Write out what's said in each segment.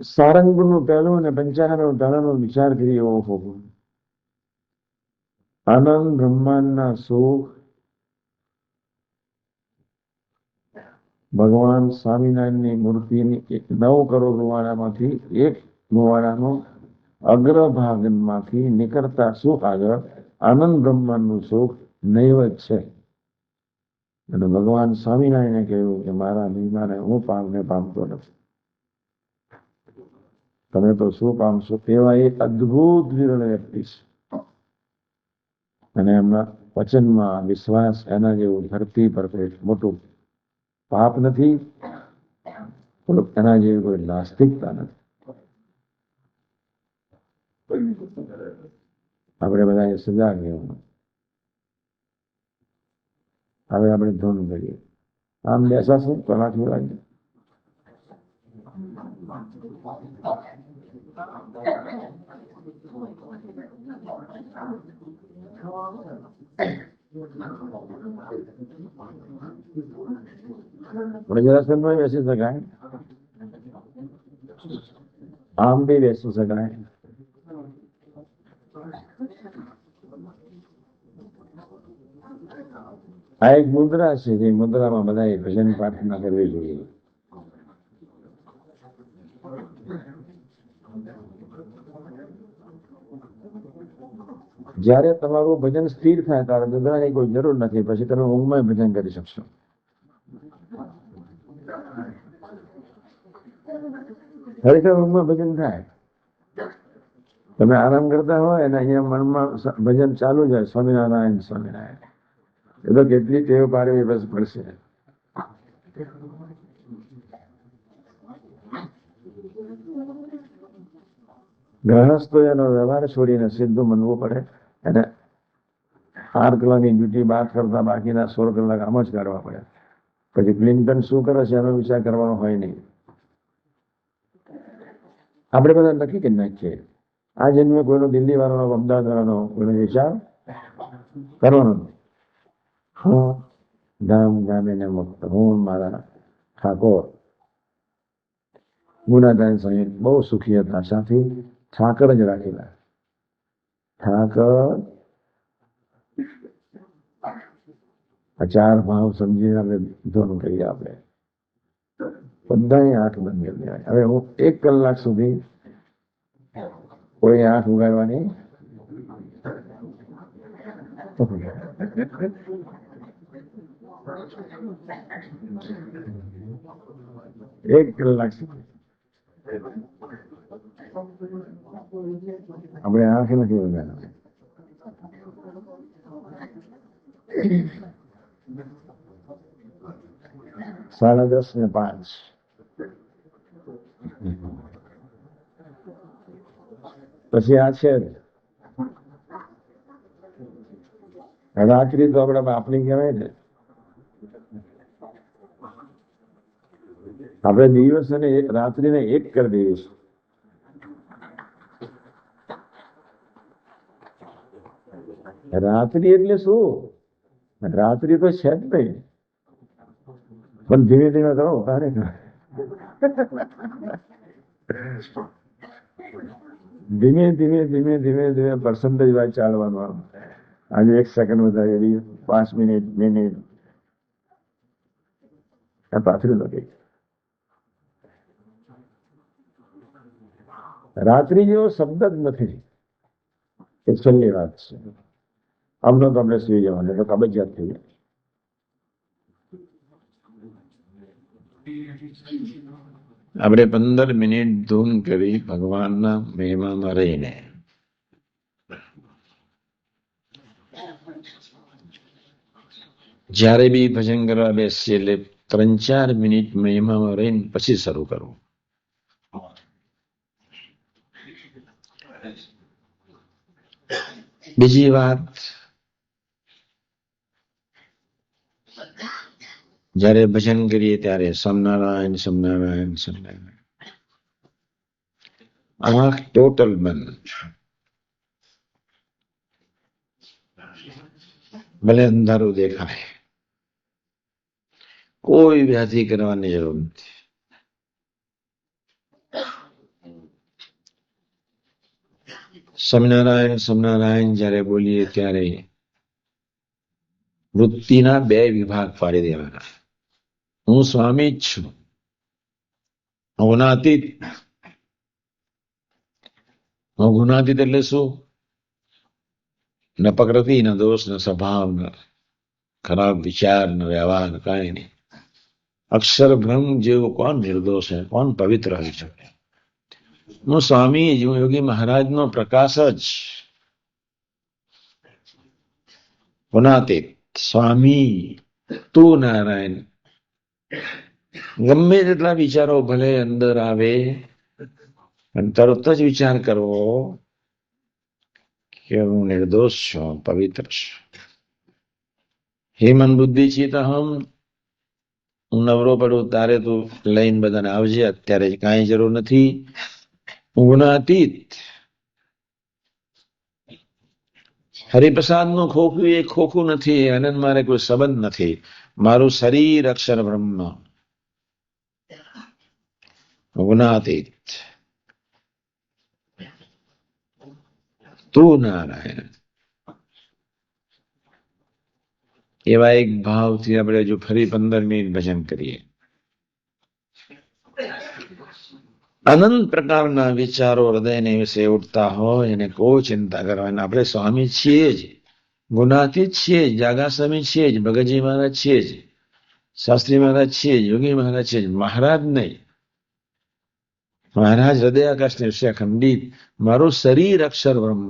સારંગપુરનું પહેલું અને પંચાનન પહેલાનો વિચાર કરીએ એવો હોવો આનંદ, બ્રહ્માંડના સુખ ભગવાન સ્વામિનારાયણની મૂર્તિની એક નવ કરોડ રૂવાડામાંથી એક રૂવાડાનો અગ્રભાગમાંથી નીકળતા સુખ આગળ આનંદ, બ્રહ્માંડનું સુખ નૈવત છે. અને ભગવાન સ્વામિનારાયણે કહ્યું કે મારા મહિમાને હું પામને પામતો નથી. તમે તો શું પામશો તેવા એક અદ્ભુત વિરળ વ્યક્તિ છે અને એમના વચનમાં વિશ્વાસ એના જેવું ધરતી પર કોઈ મોટું પાપ નથી એના જેવી કોઈ નાસ્તિકતા નથી. આપણે બધા સજા કહેવાનું હવે આપણે ધૂન કરીએ. આમ બેસાશું કલાક લાગે વૃદ્ધાશ્રમમાં બેસી શકાય આમ બી બેસી શકાય આ એક મુદ્રા છે જે મુદ્રામાં બધાએ ભજન પ્રાર્થના કરવી જોઈએ જ્યારે તમારું ભજન સ્થિર થાય ત્યારે મુદ્રાની કોઈ જરૂર નથી, પછી તમે ઊંઘમાં ભજન કરી શકશો. ખરેખર ઊંઘમાં ભજન થાય? તમે આરામ કરતા હોય અને અહીંયા મનમાં ભજન ચાલુ જાય સ્વામિનારાયણ સ્વામિનારાયણ. એ તો કેટલી ટેવ પાડવી, બસ પડશે. ગ્રહસ્થો એનો વ્યવહાર છોડીને સીધું મનવું પડે. અને આઠ કલાકની ડ્યુટી બાદ કરતા બાકીના સોળ કલાક આમ જ કાઢવા પડે. પછી ક્લિન્ટન શું કરે છે એનો વિચાર કરવાનો હોય નહીં. આપણે બધા નક્કી કરી નાખીએ. આ જન્મે કોઈનો દિલ્હી વાળાનો અમદાવાદ વાળાનો કોઈનો વિચાર કરવાનો નહીં. હું, ગામ ગામીને મુક્ત. હું મારા ઠાકોર. ગુનાદાન સહિત બહુ સુખી હતા. સાથી ઠાકર જ રાખેલા. ઠાકર આ ચાર ભાવ સમજીને આપણે ધોરણ કરીએ આપણે બધાએ આંખ બંધ કરી દેવાય હવે હું એક કલાક સુધી કોઈ આંખ ઉગાડવાની એક કલાક સુધી આપણે આંખ નથી વગાડવા સાડા દસ ને પાંચ. પછી આ છે રાત્રિ તો આપણા બાપની કહેવાય ને. આપણે દિવસ અને રાત્રિને એક કરી દઈશું રાત્રિ એટલે શું? રાત્રિ તો છે જ નહીં. પણ ધીમે ધીમે કરો અરે ધીમે ધીમે ધીમે ધીમે ધીમે પર્સન્ટેજ વાઇઝ ચાલવાનું આજે એક સેકન્ડ વધારે પાંચ મિનિટ મિનિટ. પાછળ લગે રાત્રિ જેવો શબ્દ જ નથી. એ છેલ્લી વાત છે. આમનો તો આપણે સુઈ જવાનું તો કબજિયાત થઈ જાય આપણે પંદર મિનિટ ધૂન કરી ભગવાનના મહિમામાં રહીને જ્યારે બી ભજન કરવા બેસીએ એટલે ત્રણ ચાર મિનિટ મહિમામાં રહીને પછી શરૂ કરવું બીજી વાત જ્યારે ભજન કરીએ ત્યારે સ્વામિનારાયણ સ્વામિનારાયણ સ્વામિનારાયણ આંખ ટોટલ બંધ ભલે અંધારું દેખાય કોઈ વ્યાધિ કરવાની જરૂર નથી સ્વામિનારાયણ સ્વામિનારાયણ જ્યારે બોલીએ ત્યારે વૃત્તિના બે વિભાગ પાડી દેવાના. હું સ્વામી જ છું. ગુણાતીત ગુણાતીત એટલે શું? ન પ્રકૃતિ, ન દોષ, ન સ્વભાવ, ન ખરાબ વિચાર, ન વ્યવહાર, કાંઈ નહીં. અક્ષર ભ્રમ જેવું કોણ નિર્દોષ છે? કોણ પવિત્ર હોય છે હું સ્વામી હું યોગી મહારાજનો પ્રકાશ જ. ગુણાતીત સ્વામી તું નારાયણ ગમે તેટલા વિચારો ભલે અંદર આવે તરત જ વિચાર કરવો કે હું નિર્દોષ છું પવિત્ર છું. હે મન બુદ્ધિ હમ હું નવરો પડું તારે તું લઈને બધાને આવજે, અત્યારે કાંઈ જરૂર નથી. હું ગુણાતીત હરિપ્રસાદનું ખોખું એ ખોખું નથી અને મારે કોઈ સંબંધ નથી. મારું શરીર અક્ષર બ્રહ્મ. ગુણાતીત. તું નારાયણ. એવા એક ભાવથી આપણે જો ફરી પંદર મિનિટ ભજન કરીએ. અનંત પ્રકારના વિચારો હૃદયને વિશે ઉઠતા હોય એને કોઈ ચિંતા કરવાની આપણે સ્વામી છીએ જ ગુનાથી છીએ જ જાગા સ્વામી છીએ જ ભગતજી મહારાજ છીએ જ શાસ્ત્રી મહારાજ છીએ યોગી મહારાજ છીએ જ મહારાજ નહીં મહારાજ હૃદય આકાશ ને વિશે ખંડિત મારું શરીર અક્ષર બ્રહ્મ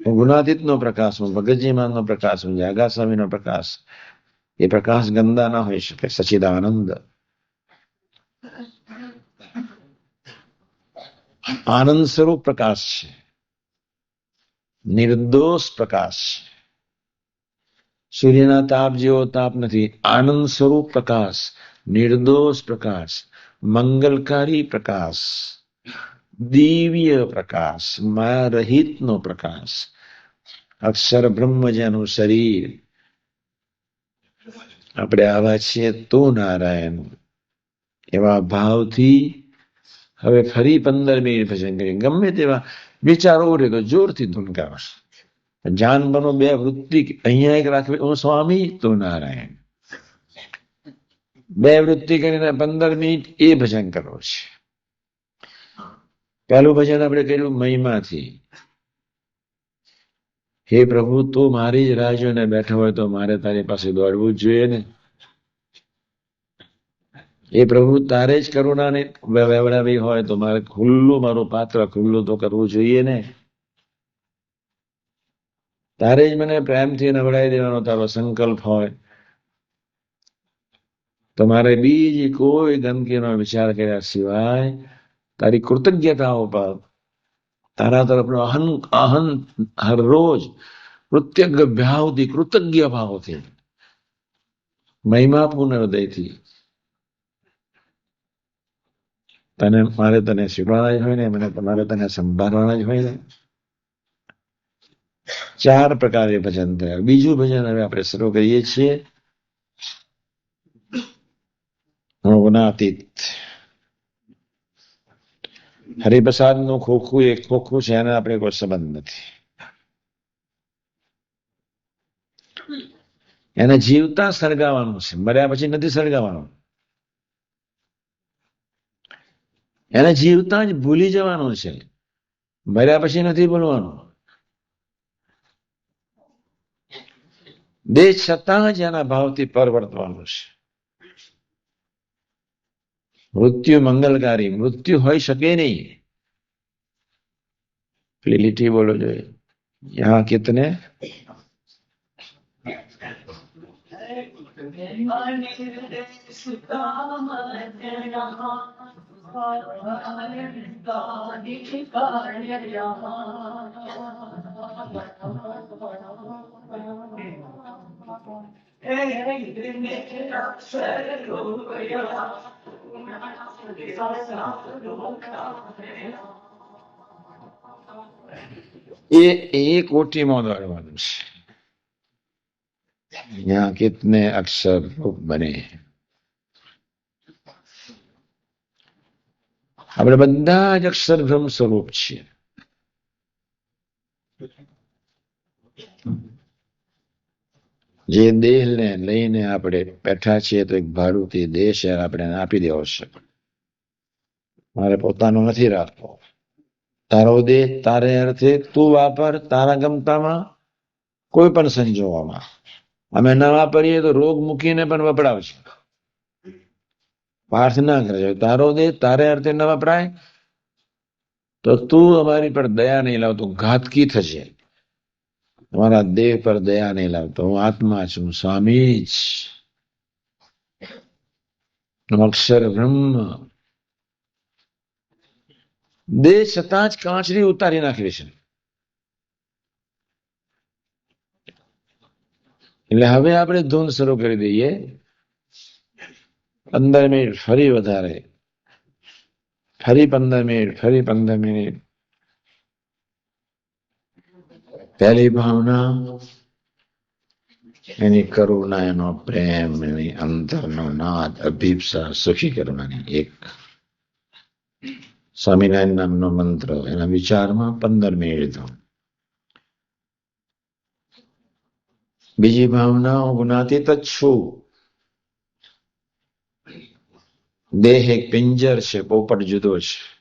હું ગુણાતીત નો પ્રકાશ હું ભગતજી મહારાજ નો પ્રકાશ હું જાગા સ્વામી નો પ્રકાશ એ પ્રકાશ ગંદા ના હોઈ શકે સચિદાનંદ આનંદ સ્વરૂપ પ્રકાશ છે. નિર્દોષ પ્રકાશ છે. સૂર્યના તાપ જેવો તાપ નથી આનંદ સ્વરૂપ પ્રકાશ, નિર્દોષ પ્રકાશ, મંગલકારી પ્રકાશ, દિવ્ય પ્રકાશ, માયા રહિત નો પ્રકાશ. અક્ષર બ્રહ્મ જેનું શરીર. આપણે આવા છીએ તો નારાયણ. એવા ભાવથી હવે ફરી પંદર મિનિટ ભજન કરીએ ગમે તેવા વિચારો ઉડે તો જોરથી ધૂનકારો જાન બનો બે વૃત્તિ અહીંયા એક રાખવી હું સ્વામી, તો નારાયણ. બે વૃત્તિ કરીને પંદર મિનિટ એ ભજન કરવો છે. પહેલું ભજન આપણે કર્યું મહિમાથી. હે પ્રભુ, તું મારી જ રાહ જોઈને બેઠો હોય તો મારે તારી પાસે દોડવું જ જોઈએ ને? એ પ્રભુ, તારે જ કરુણાને વેવડાવી હોય તો મારે ખુલ્લું મારું પાત્ર ખુલ્લું તો કરવું જોઈએ ને. તારે જ મને પ્રેમથી નવડાવી દેવાનો તારો સંકલ્પ હોય. તો મારે બીજી કોઈ ગંદકીનો વિચાર કર્યા સિવાય તારી કૃતજ્ઞતાઓ પર, તારા તરફનો અહન અહન હર રોજ કૃતજ્ઞ ભાવથી કૃતજ્ઞ ભાવથી મહિમાપૂર્ણ હૃદયથી તને, મારે તને શીખવાના જ હોય ને, મને તમારે તને સંભાળવાના જ હોય ને. ચાર પ્રકારે ભજન થયા. બીજું ભજન હવે આપણે શરૂ કરીએ છીએ. હરિપ્રસાદનું ખોખું એક ખોખું છે, એને આપણે કોઈ સંબંધ નથી. એને જીવતા સળગાવવાનું છે. મર્યા પછી નથી સળગાવવાનું. એને જીવતા જ ભૂલી જવાનું છે મર્યા પછી નથી ભૂલવાનું દેહ છતાં જ એના ભાવથી પરવર્તવાનું છે મૃત્યુ મંગલકારી મૃત્યુ હોઈ શકે નહીં પેલી બોલો જોઈએ યહાં કિતને એ એ કોટીમાં દોડવાનું છે યહાં કિતને અક્ષર રૂપ બને આપણે બધા જ અક્ષર સ્વરૂપ છીએ જે દેહને લઈને આપણે બેઠા છીએ તો એક ભારતીય દેહ છે આપણે આપી દેવો છે મારે પોતાનો નથી રાખવો તારો દેહ તારે અર્થે તું વાપર તારા ગમતામાં કોઈ પણ સંજોગોમાં અમે ના વાપરીએ તો રોગ મૂકીને પણ વપરાવશે પાર્થ ના કરે છે. તારો દેહ તારે અર્થે ન વપરાય, તો તું અમારી પર દયા નહીં લાવતો ઘાતકી થશે તમારા દેહ પર દયા નહીં લાવતો હું આત્મા છું, સ્વામી જ. અક્ષર બ્રહ્મ. દેહ છતાં જ કાંચરી ઉતારી નાખી છે. એટલે હવે આપણે ધૂન શરૂ કરી દઈએ. પંદર મિનિટ ફરી વધારે ફરી પંદર મિનિટ ફરી પંદર મિનિટ પહેલી ભાવના એની કરુણા એનો પ્રેમ એની અંતરનો નાદ અભિપ્સા સુખી કરુણાની એક સ્વામિનારાયણ નામનો મંત્ર એના વિચારમાં પંદર મિનિટ બીજી ભાવના હું ગુનાતીત જ છું દેહ એક પિંજર છે પોપટ જુદો છે.